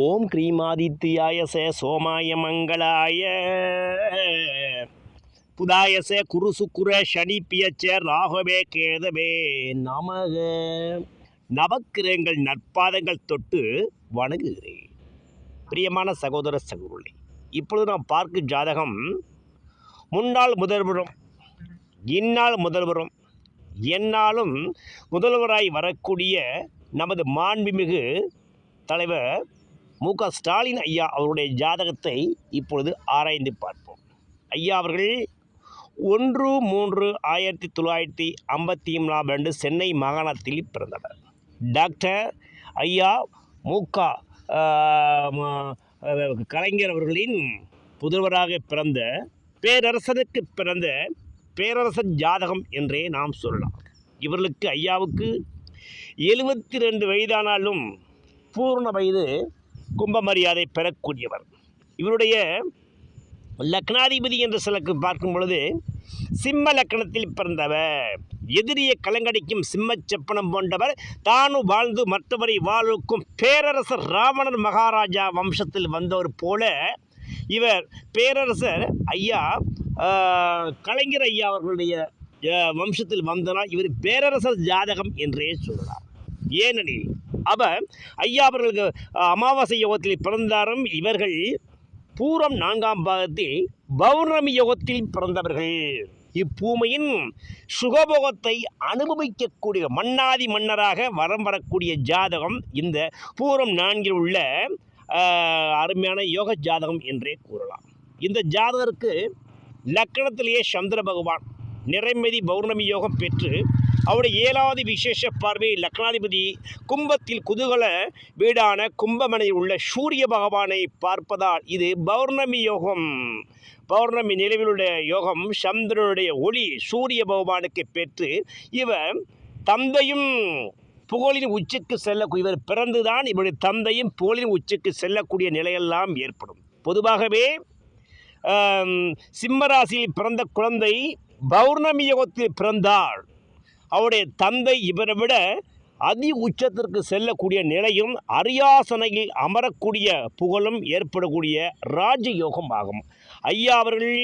ஓம் கிரீமாதித்யாய சே சோமாய மங்களாய. புதாயச குரு சுக்குர சனி பியச்சே ராகவே கேதவே நமக. நவக்கிரகங்கள் நற்பாதங்கள் தொட்டு வணங்குகிறேன். பிரியமான சகோதர சகோதரி இப்பொழுது நாம் பார்க்கும் ஜாதகம் முன்னாள் முதல்வரும் இந்நாள் முதல்வரும் என்னாலும் முதல்வராய் வரக்கூடிய நமது மாண்புமிகு தலைவர் மு. க. ஸ்டாலின் ஐயா அவருடைய ஜாதகத்தை இப்பொழுது ஆராய்ந்து பார்ப்போம். ஐயா அவர்கள் ஒன்று மூன்று ஆயிரத்தி தொள்ளாயிரத்தி ஐம்பத்தி மூணாம் ஆண்டு சென்னை மாகாணத்தில் பிறந்தவர். டாக்டர் ஐயா மு. க. கலைஞர் அவர்களின் புதல்வராக பிறந்த பேரரசனுக்கு பிறந்த பேரரசன் ஜாதகம் என்றே நாம் சொல்லலாம். இவர்களுக்கு ஐயாவுக்கு எழுபத்தி ரெண்டு வயதானாலும் பூர்ண வயது கும்ப மரியாதை பெறக்கூடியவர். இவருடைய லக்னாதிபதி என்ற சிலக்கு பார்க்கும் பொழுது சிம்ம லக்கணத்தில் பிறந்தவர். எதிரியை கலங்கடிக்கும் சிம்ம செப்பனம் போன்றவர் தானும் வாழ்ந்து மற்றவரை வாழ்வுக்கும் பேரரசர் ராவணன் மகாராஜா வம்சத்தில் வந்தவர் போல இவர் பேரரசர் ஐயா கலைஞர் ஐயா அவர்களுடைய வம்சத்தில் வந்தனால் இவர் பேரரசர் ஜாதகம் என்றே சொல்லலாம். ஏனெனில் அவர் ஐயா அவர்களுக்கு அமாவாசை யோகத்தில் பிறந்தாரும் இவர்கள் பூரம் நான்காம் பாகத்தில் பௌர்ணமி யோகத்தில் பிறந்தவர்கள். இப்பூமையின் சுகபோகத்தை அனுபவிக்கக்கூடிய மன்னாதி மன்னராக வரம் வரக்கூடிய ஜாதகம் இந்த பூரம் நான்கில் உள்ள அருமையான யோக ஜாதகம் என்றே கூறலாம். இந்த ஜாதகருக்கு லக்கணத்திலேயே சந்திர பகவான் நிறைமதி பௌர்ணமி யோகம் பெற்று அவருடைய ஏழாவது விசேஷ பார்வை லக்னாதிபதி கும்பத்தில் குதூகல வீடான கும்பமனையில் உள்ள சூரிய பகவானை பார்ப்பதால் இது பௌர்ணமி யோகம். பௌர்ணமி நிலவிலுடைய யோகம் சந்திரனுடைய ஒளி சூரிய பகவானுக்கு பெற்று இவர் தந்தையும் புகழின் உச்சிக்கு செல்லக்கூடிய இவர் பிறந்துதான் இவருடைய தந்தையும் புகழின் உச்சிக்கு செல்லக்கூடிய நிலையெல்லாம் ஏற்படும். பொதுவாகவே சிம்மராசியில் பிறந்த குழந்தை பௌர்ணமி பிறந்தாள். அவருடைய தந்தை இவரை விட அதி உச்சத்திற்கு செல்லக்கூடிய நிலையும் அரியாசனையில் அமரக்கூடிய புகழும் ஏற்படக்கூடிய ராஜயோகம் ஆகும். ஐயா அவர்கள்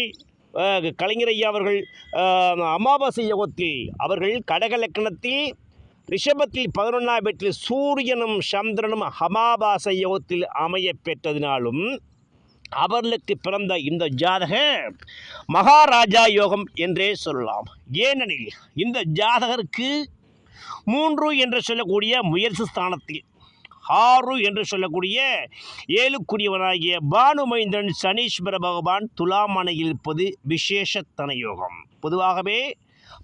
கலைஞர் ஐயா அவர்கள் அமாவாசை யோகத்தில் அவர்கள் கடக லக்கணத்தில் ரிஷபத்தில் பதினொன்றாம் வீட்டில் சூரியனும் சந்திரனும் அமாவாசை யோகத்தில் அமைய பெற்றதினாலும் அவர்களுக்கு பிறந்த இந்த ஜாதக மகாராஜா யோகம் என்றே சொல்லலாம். ஏனெனில் இந்த ஜாதகருக்கு மூன்று என்று சொல்லக்கூடிய முயற்சி ஸ்தானத்தில் ஆறு என்று சொல்லக்கூடிய ஏழுக்குரியவனாகிய பானுமைந்தன் சனீஸ்வர பகவான் துலாமனையில் இருப்பது விசேஷத்தன யோகம் பொதுவாகவே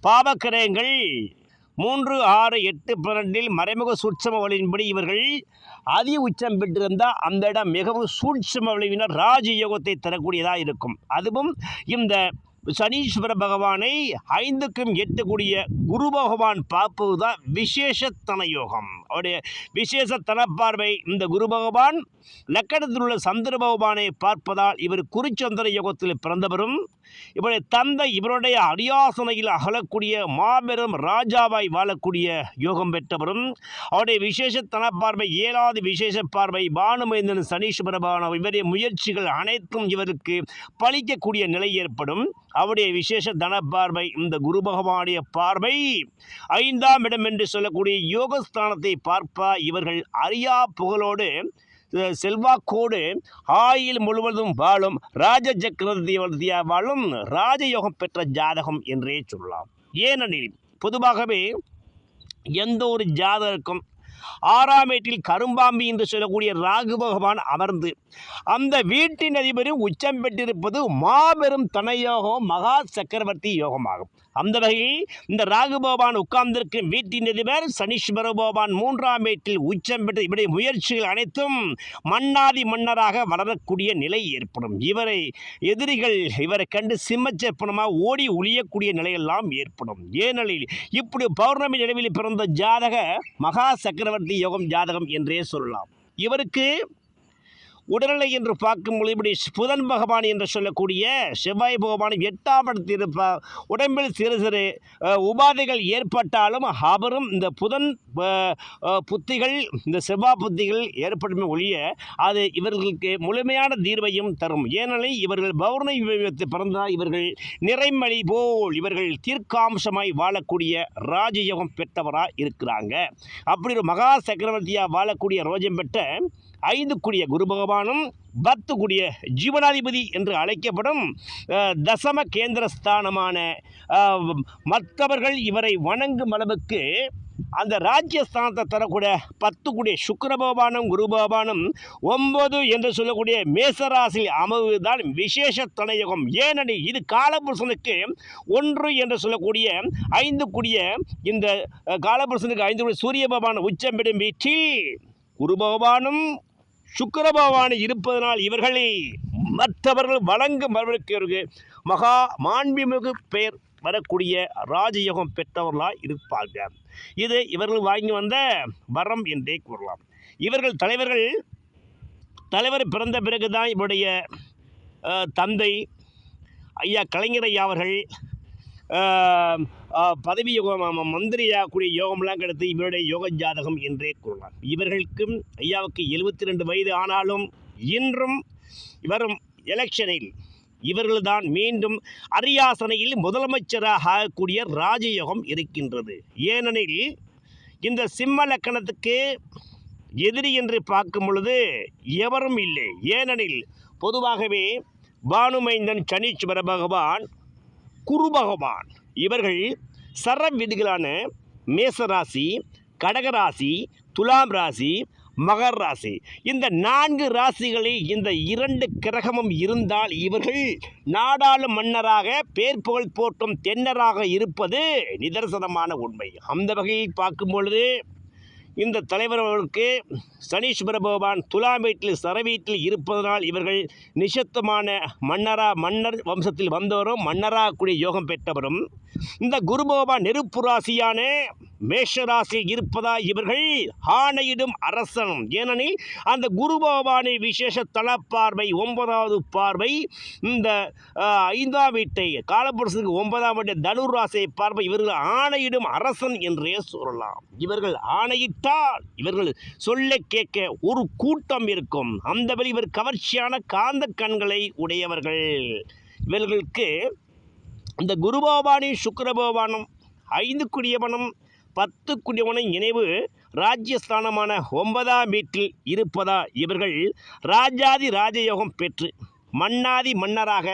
பாவக்கிரகங்கள் மூன்று ஆறு எட்டு பன்னெண்டில் மறைமுக சூட்சம வழியின்படி இவர்கள் அதி உச்சம் பெற்றிருந்தால் அந்த இடம் மிகவும் சூட்சம விளைவினர் ராஜயோகத்தை தரக்கூடியதாக இருக்கும். அதுவும் இந்த சனீஸ்வர பகவானை ஐந்துக்கும் எட்டக்கூடிய குரு பகவான் பார்ப்பது தான் விசேஷத்தன யோகம். அவருடைய விசேஷத்தன பார்வை இந்த குரு பகவான் லக்கணத்தில் உள்ள சந்திர பகவானை பார்ப்பதால் இவர் குருச்சந்திர யோகத்தில் பிறந்தவரும் இவருடைய தந்தை இவருடைய அரியாசனையில் அகலக்கூடிய மாபெரும் ராஜாவாய் வாழக்கூடிய யோகம் பெற்றவரும் அவருடைய விசேஷ பார்வை ஏழாவது விசேஷ பார்வை பானுமைந்தன் சனீஸ்வர பகவான் இவருடைய முயற்சிகள் அனைத்தும் இவருக்கு பழிக்கக்கூடிய நிலை ஏற்படும். அவருடைய விசேஷ தன பார்வை இந்த குரு பகவானுடைய பார்வை. ஐந்தாம் இடம் என்று சொல்லக்கூடிய யோகஸ்தானத்தை பார்ப்பா. இவர்கள் அரியா புகழோடு செல்வாக்கோடு ஆயில் முழுவதும் வாழும் ராஜ சக்கரவர்த்தியா வாழும் ராஜயோகம் பெற்ற ஜாதகம் என்றே சொல்லலாம். ஏனெனில் பொதுவாகவே எந்த ஒரு ஜாதகருக்கும் ஆறாம் வீட்டில் கரும்பாம்பி என்று சொல்லக்கூடிய ராகு பகவான் அமர்ந்து அந்த வீட்டின் அதிபரும் உச்சம் பெற்றிருப்பது மாபெரும் தனயோகம் மகா சக்கரவர்த்தி யோகமாகும். அந்த வகையில் இந்த ராகு பகவான் உட்கார்ந்திருக்கும் வீட்டின் அதிபர் சனீஸ்வர பகவான் மூன்றாம் வீட்டில் உச்சம் பெற்ற இவருடைய முயற்சிகள் அனைத்தும் மன்னாதி மன்னராக வளரக்கூடிய நிலை ஏற்படும். இவரை எதிரிகள் இவரை கண்டு சிம்மச்சப்பனமாக ஓடி ஒளியக்கூடிய நிலையெல்லாம் ஏற்படும். ஏனெனில் இப்படி பௌர்ணமி நிலவில் பிறந்த ஜாதக மகா சக்கரவர்த்தி யோகம் ஜாதகம் என்றே சொல்லலாம். இவருக்கு உடல்நிலை என்று பார்க்கும் இப்படி புதன் பகவான் என்று சொல்லக்கூடிய செவ்வாய் பகவான் எட்டாம் இடத்தில் இருப்பார் உடம்பில் சிறு சிறு உபாதைகள் ஏற்பட்டாலும் அவரும் இந்த புதன் புத்திகள் இந்த செவ்வாய் புத்திகள் ஏற்படுமே ஒழிய அது இவர்களுக்கு முழுமையான தீர்வையும் தரும். ஏனெனில் இவர்கள் பௌர்ணமி விபத்து பிறந்தால் இவர்கள் நிறைமலி போல் இவர்கள் தீர்க்காம்சமாய் வாழக்கூடிய ராஜயோகம் பெற்றவராக இருக்கிறாங்க. அப்படி ஒரு மகா சக்கரவர்த்தியாக வாழக்கூடிய ரோஜம் பெற்ற ஐந்து கூடிய குரு பகவானும் பத்து கூடிய ஜீவனாதிபதி என்று அழைக்கப்படும் தசம கேந்திரஸ்தானமான மற்றவர்கள் இவரை வணங்கும் அளவுக்கு அந்த ராஜ்யஸ்தானத்தை தரக்கூடிய பத்து கூடிய சுக்கர பகவானும் குரு பகவானும் ஒன்பது என்று சொல்லக்கூடிய மேசராசியில் அமர்வுதான் விசேஷ துணையுகம் ஏனெனில் இது காலபுருஷனுக்கு ஒன்று என்று சொல்லக்கூடிய ஐந்து கூடிய இந்த காலபுருஷனுக்கு ஐந்து கூடிய சூரிய பகவான் உச்சம் பெறும் வீட்டில் குரு பகவானும் சுக்கிர பகவான் இருப்பதனால் இவர்களை மற்றவர்கள் வழங்கும் அளவிற்கு மகா மாண்புமிகு பெயர் வரக்கூடிய ராஜயோகம் பெற்றவர்களாக இருப்பார்கள். இது இவர்கள் வாங்கி வந்த வரம் என்றே கூறலாம். இவர்கள் தலைவர்கள் தலைவர் பிறந்த பிறகுதான் இவருடைய தந்தை ஐயா கலைஞர் ஐயா அவர்கள் பதவி யோகம் ம- மந்திரியாகக்கூடிய யோகம்லாம் கிடைத்து இவருடைய யோக ஜாதகம் என்றே கூறலாம். இவர்களுக்கும் ஐயாவுக்கு எழுபத்தி ரெண்டு வயது ஆனாலும் இன்றும் வரும் எலெக்ஷனில் இவர்கள்தான் மீண்டும் அரியாசனையில் முதலமைச்சராக ஆகக்கூடிய ராஜயோகம் இருக்கின்றது. ஏனெனில் இந்த சிம்ம லக்கணத்துக்கு எதிரி என்று பார்க்கும் பொழுது எவரும் இல்லை. ஏனெனில் பொதுவாகவே பானுமைந்தன் சனீஸ்வர பகவான் குரு பகவான் இவர்கள் சரம் வீடுகளான மேசராசி கடகராசி துலாம் ராசி மகர் ராசி. இந்த நான்கு ராசிகளில் இந்த இரண்டு கிரகமும் இருந்தால் இவர்கள் நாடாளு மன்னராக பேர் புகழ் போட்டும் தென்னராக இருப்பது நிதர்சனமான உண்மை. அந்த வகையில் பார்க்கும் பொழுது இந்த தலைவர்களுக்கு சனீஸ்வர பகவான் துலாம் வீட்டில் சரவீட்டில் இருப்பதனால் இவர்கள் நிஷத்தமான மன்னரா மன்னர் வம்சத்தில் வந்தவரும் மன்னராக கூடிய யோகம் பெற்றவரும். இந்த குரு பகவான் நெருப்புராசியான மேஷராசி இருப்பதா இவர்கள்? ஆணையிடும் அரசன். ஏனெனில் அந்த குரு பகவானை விசேஷ தலப்பார்வை ஒன்பதாவது பார்வை இந்த ஐந்தாம் வீட்டை காலப்புரசுக்கு ஒன்பதாம் வீட்டை தனுராசை பார்வை இவர்கள் ஆணையிடும் அரசன் என்றே சொல்லலாம். இவர்கள் ஆணையிட்டால் இவர்கள் சொல்ல கேட்க ஒரு கூட்டம் இருக்கும். அந்த வழி இவர் கவர்ச்சியான காந்த கண்களை உடையவர்கள். இவர்களுக்கு இந்த குருபகவானி சுக்கரபகவானும் ஐந்து குடியவனும் பத்து குடிவனை நினைவு ராஜ்யஸ்தானமான ஒன்பதாம் வீட்டில் இருப்பதா இவர்கள் ராஜாதி ராஜயோகம் பெற்று மன்னாதி மன்னராக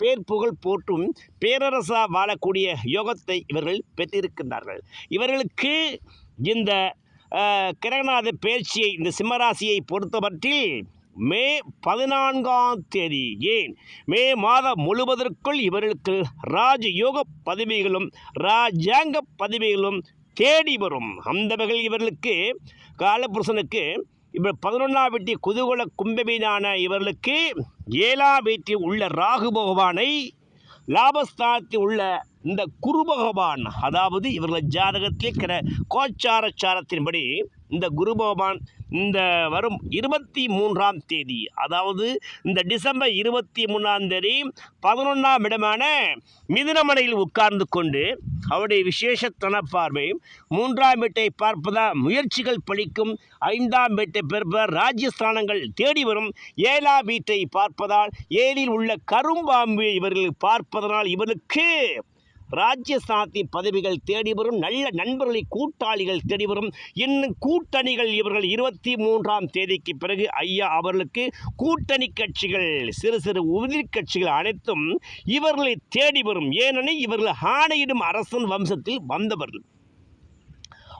பேர் புகழ் போற்றும் பேரரசா வாழக்கூடிய யோகத்தை இவர்கள் பெற்றிருக்கின்றார்கள். இவர்களுக்கு இந்த கிரகநாத பயிற்சியை இந்த சிம்மராசியை பொறுத்தமட்டில் மே பதினான்காம் தேதி ஏன்? மே மாதம் முழுவதற்குள் இவர்களுக்கு ராஜயோக பதவிகளும் ராஜாங்க பதவிகளும் தேடி வரும். அந்த வகையில் இவர்களுக்கு காலபுருஷனுக்கு இவர் பதினொன்றாம் வீட்டி குதூகல கும்பமீனான இவர்களுக்கு ஏழாம் வீட்டில் உள்ள ராகு பகவானை லாபஸ்தானத்தில் உள்ள இந்த குரு பகவான் அதாவது இவர்கள் ஜாதகத்தில் கிர கோச்சாரச்சாரத்தின்படி இந்த குரு பகவான் இந்த வரும் இருபத்தி மூன்றாம் தேதி அதாவது இந்த டிசம்பர் இருபத்தி மூணாம் தேதி பதினொன்றாம் இடமான மிதுனமனையில் உட்கார்ந்து கொண்டு அவருடைய விசேஷத்தன பார்வை மூன்றாம் வீட்டை பார்ப்பதால் முயற்சிகள் பழிக்கும் ஐந்தாம் வீட்டை பெறுபவர் ராஜ்யஸ்தானங்கள் தேடி வரும் ஏழாம் வீட்டை பார்ப்பதால் ஏழில் உள்ள கரும்பாம்பு இவர்கள் பார்ப்பதனால் இவருக்கு ராஜ்யஸ்தானத்தின் பதவிகள் தேடி வரும் நல்ல நண்பர்களை கூட்டாளிகள் தேடி வரும் இன்னும் கூட்டணிகள் இவர்கள் இருபத்தி மூன்றாம் தேதிக்கு பிறகு ஐயா அவர்களுக்கு கூட்டணி கட்சிகள் சிறு சிறு உதிர்கட்சிகள் அனைத்தும் இவர்களை தேடி வரும் ஏனெனில் இவர்கள் ஆணையிடும் அரசன் வம்சத்தில் வந்தவர்கள்.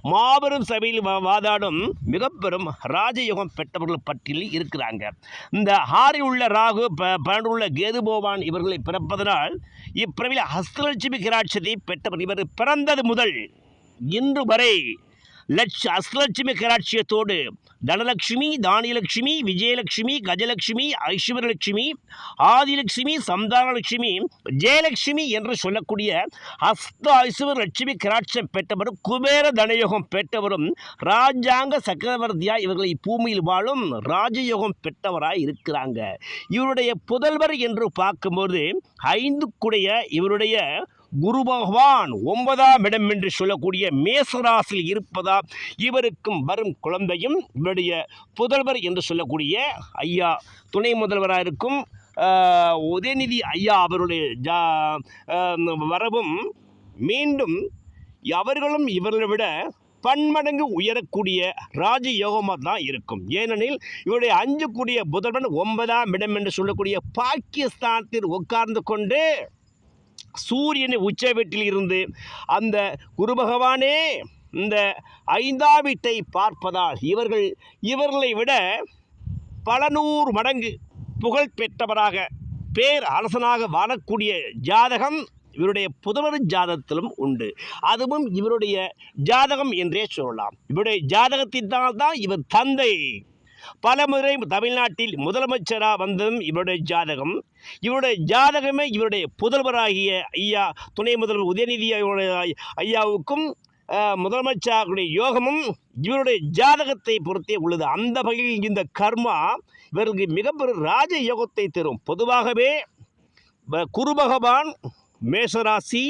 மாபெரும் சபையில் வாதாடும் மிக பெரும் ராஜயோகம் பெற்றவர்கள் பட்டியலில் இருக்கிறாங்க. இந்த ஹாரி உள்ள ராகு ப கேது போவான் இவர்களை பிறப்பதனால் இப்பிறவியில் ஹஸ்தலட்சுமி கிராட்சத்தை பெற்றவர். இவர் பிறந்தது முதல் இன்று வரை லட்ச அஸ்லட்சுமி கராட்சியத்தோடு தனலட்சுமி தானியலட்சுமி விஜயலட்சுமி கஜலட்சுமி ஐஸ்வர்யலட்சுமி ஆதிலட்சுமி சந்தானலட்சுமி ஜெயலட்சுமி என்று சொல்லக்கூடிய ஹஸ்த ஐஸ்வர் லட்சுமி கராட்சியம் பெற்றவரும் குபேர தனயோகம் பெற்றவரும் ராஜாங்க சக்கரவர்த்தியாய் இவர்களை பூமியில் வாழும் ராஜயோகம் பெற்றவராய் இருக்கிறாங்க. இவருடைய புதல்வர் என்று பார்க்கும்போது ஐந்துக்குடைய இவருடைய குரு பகவான் ஒன்பதாம் இடம் என்று சொல்லக்கூடிய மேசராசில் இருப்பதா இவருக்கும் வரும் குழந்தையும் இவருடைய புதல்வர் என்று சொல்லக்கூடிய ஐயா துணை முதல்வராக இருக்கும் உதயநிதி ஐயா அவருடைய ஜா வரவும் மீண்டும் அவர்களும் இவர்களை விட பன்மடங்கு உயரக்கூடிய ராஜயோகமாக தான் இருக்கும். ஏனெனில் இவருடைய அஞ்சு கூடிய புதல்வன் ஒன்பதாம் இடம் என்று சொல்லக்கூடிய பாகிஸ்தானத்தில் உட்கார்ந்து கொண்டு சூரியனை உச்ச வீட்டில் இருந்து அந்த குரு பகவானே இந்த ஐந்தாம் வீட்டை பார்ப்பதால் இவர்கள் இவர்களை விட பல நூறு மடங்கு புகழ் பெற்றவராக பேர் அரசனாக வாழக்கூடிய ஜாதகம் இவருடைய புதவர் ஜாதகத்திலும் உண்டு. அதுவும் இவருடைய ஜாதகம் என்றே சொல்லலாம். இவருடைய ஜாதகத்தினால் தான் இவர் தந்தை. பலமுறை தமிழ்நாட்டில் முதலமைச்சராக வந்ததும் இவருடைய ஜாதகம். இவருடைய ஜாதகமே இவருடைய புதல்வராகிய ஐயா துணை முதல்வர் உதயநிதி ஐயாவுக்கும் முதலமைச்சருடைய யோகமும் இவருடைய ஜாதகத்தை பொறுத்தே உள்ளது. அந்த வகையில் இந்த கர்மா இவருக்கு மிகப்பெரும் ராஜ யோகத்தை தரும். பொதுவாகவே குரு பகவான் மேசராசி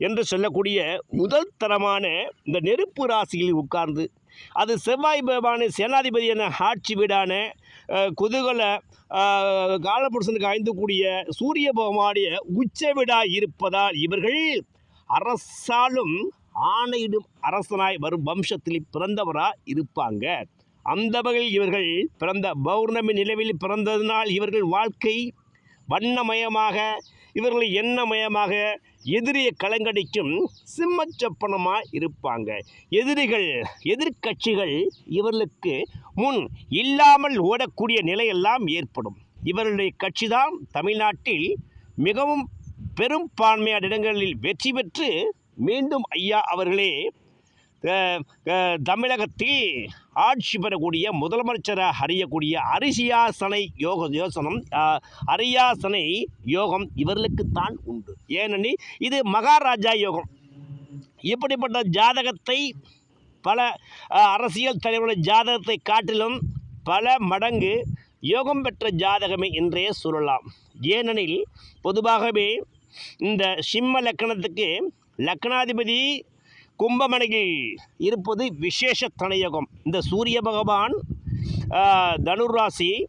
என்று சொல்லக்கூடிய முதல் தரமான இந்த நெருப்பு ராசியில் உட்கார்ந்து அது செவ்வாய் பகவான் சேனாதிபதியான ஆட்சி வீடான குதுகல காலபுருஷனுக்கு ஐந்து கூடிய சூரிய பகவானுடைய உச்ச வீடா இருப்பதால் இவர்கள் அரசாலும் ஆணையிடும் அரசனாய் வரும் வம்சத்தில் பிறந்தவராக இருப்பாங்க. அந்த வகையில் இவர்கள் பிறந்த பௌர்ணமி நிலவில் பிறந்ததினால் இவர்கள் வாழ்க்கை வண்ணமயமாக இவர்கள் எண்ணமயமாக எதிரியை கலங்கடிக்கும் சிம்மச்சப்பனமாக இருப்பாங்க. எதிரிகள் எதிர்க்கட்சிகள் இவர்களுக்கு முன் இல்லாமல் ஓடக்கூடிய நிலையெல்லாம் ஏற்படும். இவர்களுடைய கட்சி தான் தமிழ்நாட்டில் மிகவும் பெரும்பான்மையான இடங்களில் வெற்றி பெற்று மீண்டும் ஐயா அவர்களே தமிழகத்தில் ஆட்சி பெறக்கூடிய முதலமைச்சராக அறியக்கூடிய அரிசியாசனை யோக யோசனம் அரியாசனை யோகம் இவர்களுக்குத்தான் உண்டு. ஏனெனில் இது மகாராஜா யோகம். இப்படிப்பட்ட ஜாதகத்தை பல அரசியல் தலைவருடைய ஜாதகத்தை காட்டிலும் பல மடங்கு யோகம் பெற்ற ஜாதகமே என்றே சொல்லலாம். ஏனெனில் பொதுவாகவே இந்த சிம்ம லக்கணத்துக்கு லக்னாதிபதி கும்பமனையில் இருப்பது விசேஷ தனயோகம். இந்த சூரிய பகவான் தனுராசி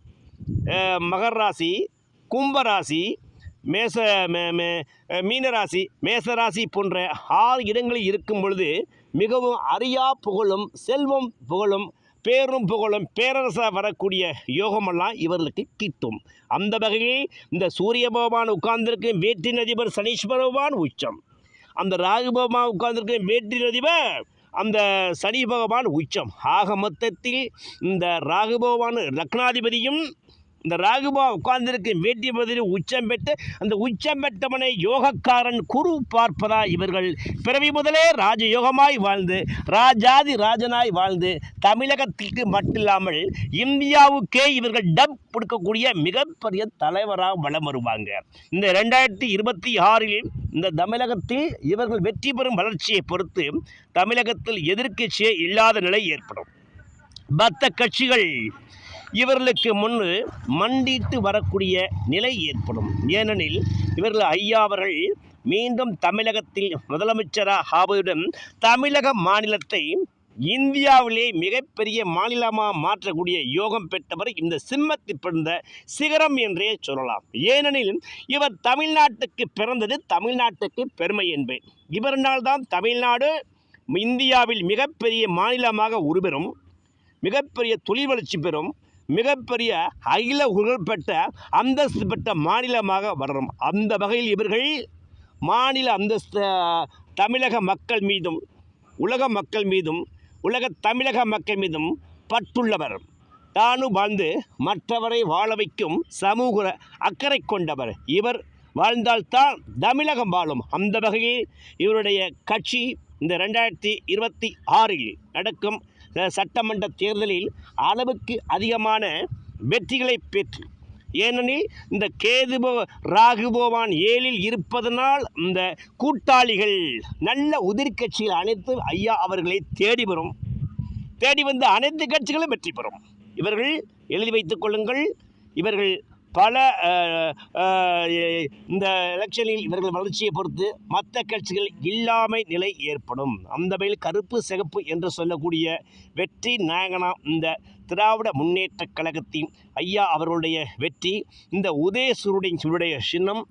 மகர் ராசி கும்பராசி மேச மே- மீனராசி மேசராசி போன்ற ஆறு இடங்களில் இருக்கும் பொழுது மிகவும் அரியா புகழும் செல்வம் புகழும் பேரும் புகழும் பேரரசாக வரக்கூடிய யோகமெல்லாம் இவர்களுக்கு கிட்டும். அந்த வகையில் இந்த சூரிய பகவான் உட்கார்ந்திருக்கும் வேற்றின் அதிபர் சனீஸ்வர பகவான் உச்சம். அந்த ராகு பகவான் வேற்றி அதிப அதிபர் அந்த சனி பகவான் உச்சம். ஆக மொத்தத்தில் இந்த ராகு பகவான் லக்னாதிபதியும் இந்த ராகுபா உட்கார்ந்திருக்கும் வேட்டிய பதில் உச்சம் பெற்று அந்த உச்சம் பெற்றவனை யோகக்காரன் குரு பார்ப்பதா இவர்கள். பிறவி முதலே ராஜயோகமாய் வாழ்ந்து ராஜாதி ராஜனாய் வாழ்ந்து தமிழகத்திற்கு மட்டுமில்லாமல் இந்தியாவுக்கே இவர்கள் டப் கொடுக்கக்கூடிய மிகப்பெரிய தலைவராக வலம் வருவாங்க. இந்த ரெண்டாயிரத்தி இருபத்தி ஆறில் இந்த தமிழகத்தில் இவர்கள் வெற்றி பெறும் வளர்ச்சியை பொறுத்து தமிழகத்தில் எதிர்க்கட்சியே இல்லாத நிலை ஏற்படும். மற்ற கட்சிகள் இவர்களுக்கு முன்னு மண்டிட்டு வரக்கூடிய நிலை ஏற்படும். ஏனெனில் இவர்கள் ஐயா அவர்கள் மீண்டும் தமிழகத்தில் முதலமைச்சராக ஆவதுடன் தமிழக மாநிலத்தை இந்தியாவிலே மிகப்பெரிய மாநிலமாக மாற்றக்கூடிய யோகம் பெற்றவர் இந்த சிம்மத்தில் பிறந்த சிகரம் என்றே சொல்லலாம். ஏனெனில் இவர் தமிழ்நாட்டுக்கு பிறந்தது தமிழ்நாட்டுக்கு பெருமை என்பேன் இவரினால் தான் தமிழ்நாடு இந்தியாவில் மிகப்பெரிய மாநிலமாக உருபெறும் மிகப்பெரிய தொழில் வளர்ச்சி பெறும் மிகப்பெரிய அகில புகழ்பெற்ற அந்தஸ்து பெற்ற மாநிலமாக வளரும். அந்த வகையில் இவர்கள் மாநில அந்தஸ்து தமிழக மக்கள் மீதும் உலக மக்கள் மீதும் உலக தமிழக மக்கள் மீதும் பற்றுள்ளவர். தானும் வாழ்ந்து மற்றவரை வாழ வைக்கும் சமூக அக்கறை கொண்டவர். இவர் வாழ்ந்தால்தான் தமிழகம் வாழும். அந்த வகையில் இவருடைய கட்சி இந்த ரெண்டாயிரத்தி இருபத்தி ஆறில் நடக்கும் சட்டமன்ற தேர்தலில் அளவுக்கு அதிகமான வெற்றிகளை பெற்று ஏனெனில் இந்த கேதுபோ ராகுபோவான் ஏழில் இருப்பதனால் இந்த கூட்டாளிகள் நல்ல உதிர்கட்சிகள் அனைத்து ஐயா அவர்களை தேடி வரும். தேடி வந்த அனைத்து கட்சிகளும் வெற்றி பெறும். இவர்கள் எழுதி வைத்துக் கொள்ளுங்கள். இவர்கள் பல இந்த எலெக்ஷனில் இவர்கள் வளர்ச்சியை பொறுத்து மற்ற கட்சிகள் இல்லாமை நிலை ஏற்படும். அந்த வகையில் கருப்பு சிகப்பு என்று சொல்லக்கூடிய வெற்றி நாயகனா இந்த திராவிட முன்னேற்ற கழகத்தின் ஐயா அவர்களுடைய வெற்றி இந்த உதயசூருடைய சுருடைய சின்னம்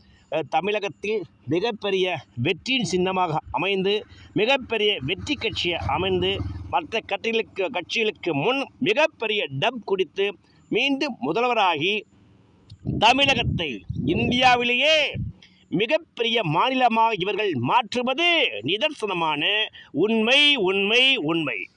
தமிழகத்தில் மிகப்பெரிய வெற்றியின் சின்னமாக அமைந்து மிகப்பெரிய வெற்றி கட்சியை அமைந்து மற்ற கட்சிகளுக்கு கட்சிகளுக்கு முன் மிகப்பெரிய டப் குடித்து மீண்டும் முதல்வராகி தமிழகத்தை இந்தியாவிலேயே மிகப்பெரிய மாநிலமாக இவர்கள் மாற்றுவது நிதர்சனமான உண்மை உண்மை உண்மை.